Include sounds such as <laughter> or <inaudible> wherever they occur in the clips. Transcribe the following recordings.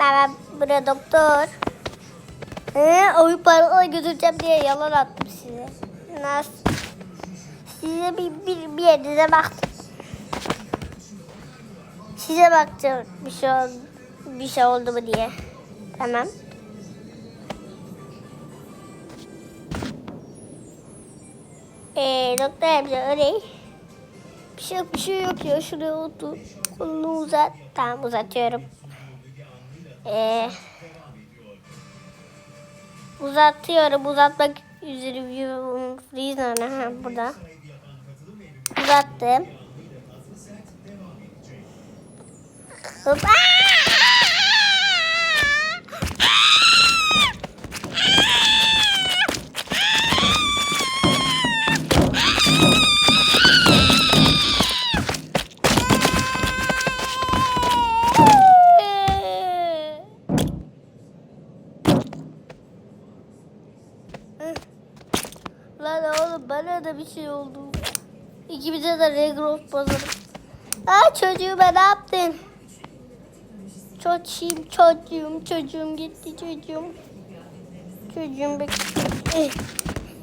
Ben buraya doktor. He, oy paralı götüreceğim diye yalan attım size. Nasıl? Size bir, bir, bir yerinize baktım. Size bakacağım bir şey oldu, bir şey oldu mu diye. Tamam. Ee, doktor amca öyle. Bir şey yok, bir şey yok ya. Şuraya otur. Kolunu uzat. Tamam uzatıyorum. Ee, uzatıyorum. Uzatmak üzere. Reason ha burada. Uzattım. Hop. Lan da bir şey oldu. İkimize de regrowth bozuldu. Aa çocuğuma ne yaptın? Çocuğum, çocuğum, çocuğum gitti çocuğum. Çocuğum bek.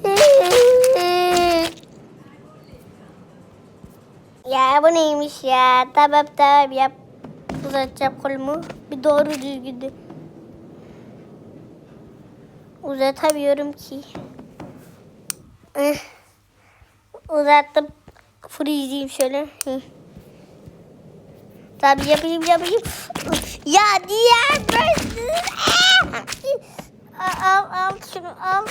<laughs> ya bu neymiş ya? Tamam tamam yap. Uzatacağım kolumu. Bir doğru düzgün. de. Uzatamıyorum ki. Eh. Uzattım. Freeze'yim şöyle. Heh. Tabii yapayım yapayım. Ya diğer Al al şunu al.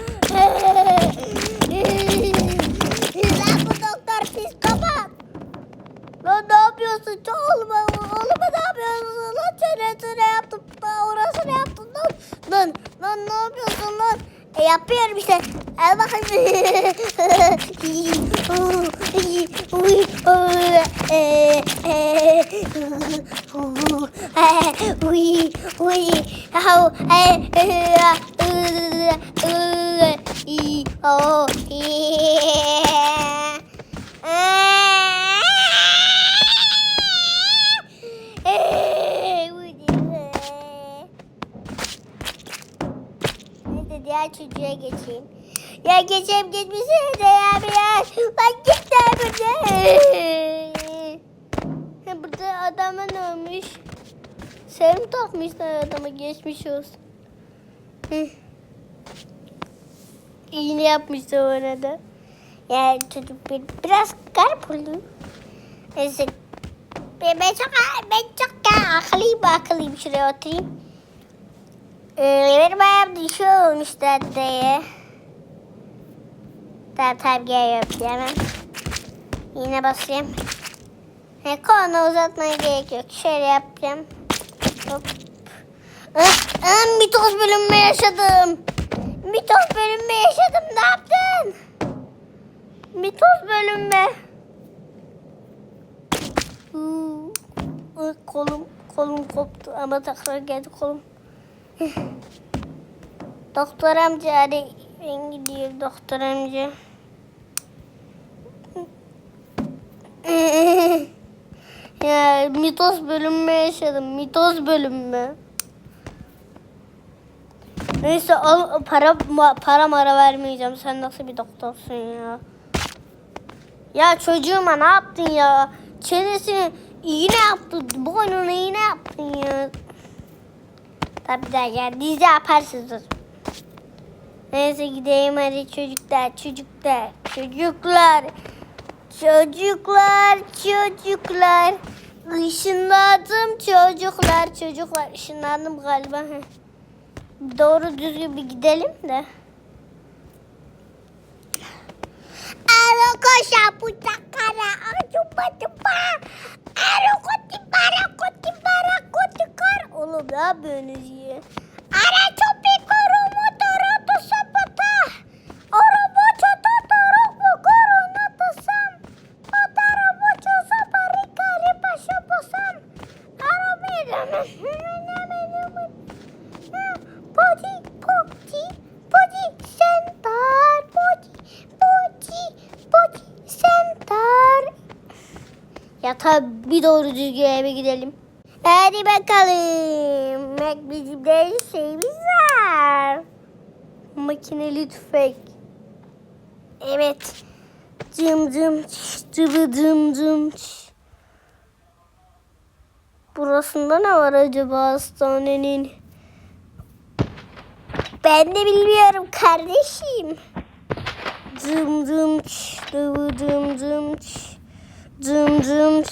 <laughs> lan, ne yapıyorsun lan? E, yapıyorum işte. Al bakayım. Oh, <laughs> Neyse diğer çocuğa geçeyim. Ya geçeyim gitmişsene de ya biraz. Lan git de burada. Burada adamın ölmüş. Serum takmışlar adama geçmiş olsun. Hı. İğne yapmışlar ona da. Yani çocuk bir, biraz garip oldu. Neyse. Ben, ben çok, ben çok akıllıyım akıllıyım. Şuraya oturayım. Ee, benim ayağım düşüyor olmuş diye. Tamam tamam geliyorum hemen. Yine basayım. He, konu uzatmaya gerek yok. Şöyle yapacağım. Hop. Ah, ah, mitoz bölünme yaşadım. Mitoz bölünme yaşadım. Ne yaptın? Mitoz bölünme. Kolum, kolum koptu ama tekrar geldi kolum. Doktor amca hadi ben gidiyorum doktor amca. <laughs> ya mitoz bölünme yaşadım. Mitoz bölünme. Neyse al para para mara vermeyeceğim. Sen nasıl bir doktorsun ya? Ya çocuğuma ne yaptın ya? Çenesini iğne yaptın. Boynuna iğne yaptın ya. Tabii de ya dizi yaparsınız. Neyse gideyim hadi çocuklar çocuklar çocuklar çocuklar çocuklar ışınladım çocuklar çocuklar ışınlandım galiba. Doğru düzgün bir gidelim de. Alo koşa putakara acupa cupa Alo koti para koti para koti kar Oğlum ne yapıyorsunuz ya? Bir doğru düzgün eve gidelim. Hadi bakalım. Bak bizim de şeyimiz var. Makineli tüfek. Evet. Dım dım dıbı dım dım. Burasında ne var acaba hastanenin? Ben de bilmiyorum kardeşim. Dım dım dıbı dım dım. Dım dım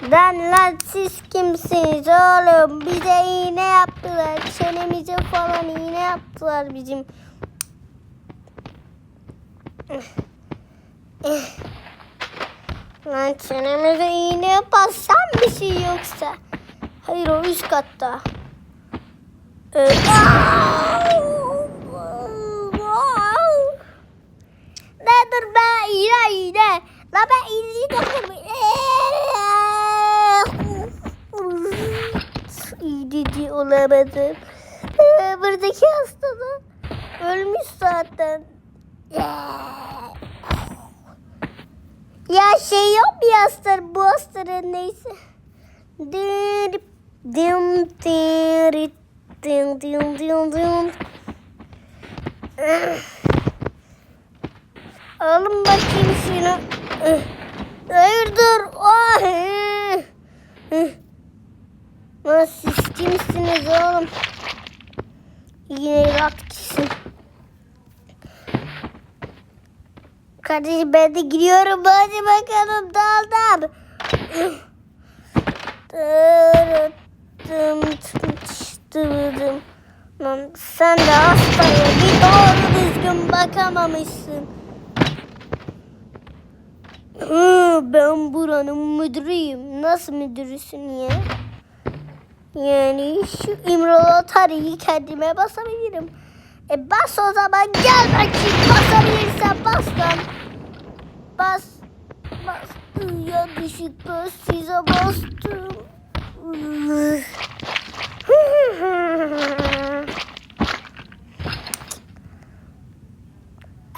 çş. Lan siz kimsiniz oğlum? Bize iğne yaptılar. Çenemize falan iğne yaptılar bizim. Lan çenemize iğne yaparsan bir şey yoksa. Hayır o üst katta. Ee, Ne dur iğne iğne. İğneci olamadım. Ee, Buradaki hasta da ölmüş zaten. Ya şey yok mu ya hasta bu hastanın neyse. Dim dim dim dim dim dim dim. Alın bakayım şunu. Hayır dur. Oh. Lan siz kimsiniz oğlum? Yine rat kişi. Kardeşim ben de gidiyorum. Hadi bakalım daldım. Dırıttım. Lan sen de hastaya bir doğru düzgün bakamamışsın. Ben buranın müdürüyüm. Nasıl müdürüsün ya? Yani şu İmralatari'yi kendime basabilirim. E bas o zaman gel bakayım basabilirsen bas lan. Bas. Bas. Yanlışlıkla size bastım. <laughs>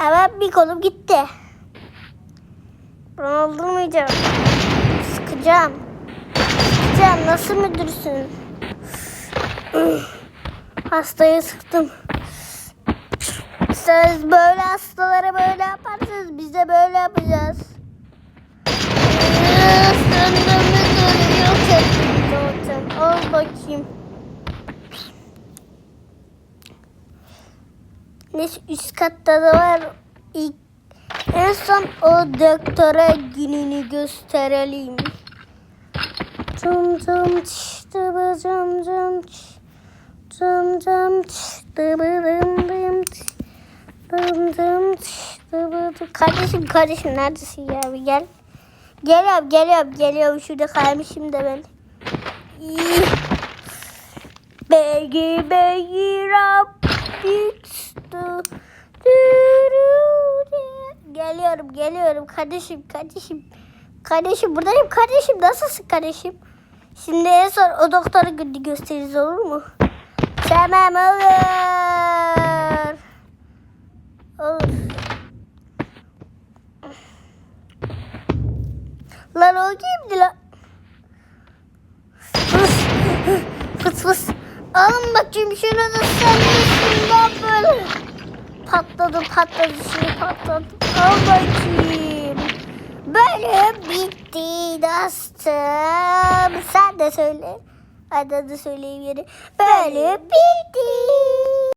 Evet bir kolum gitti. Ben aldırmayacağım. Sıkacağım. Sıkacağım. Nasıl müdürsün? Hastayı sıktım. Siz böyle hastalara böyle yaparsınız. Biz de böyle yapacağız. Yok ettin zaten. Al bakayım. Neyse üst katta da var. İlk, en son o doktora gününü gösterelim. Dım çş, dıbı dım dım çş. Dım dım dım dım. Dım dım dım. Kardeşim kardeşim neredesin ya bir gel. Geliyorum geliyorum şurada kalmışım da ben. Begi begi rabbit. Geliyorum geliyorum kardeşim kardeşim. Kardeşim buradayım kardeşim nasılsın kardeşim? Şimdi en son o doktora gösteririz olur mu? Tamam olur. Olur. Lan o kimdi lan? Fıs. Fıs fıs. Alın bakayım şunu da sanırsın lan böyle. Patladı patladı şimdi patladı. Al bakayım. Böyle bitti dostum. Sen de söyle. Söyleyeyim yeri. Böyle bitti.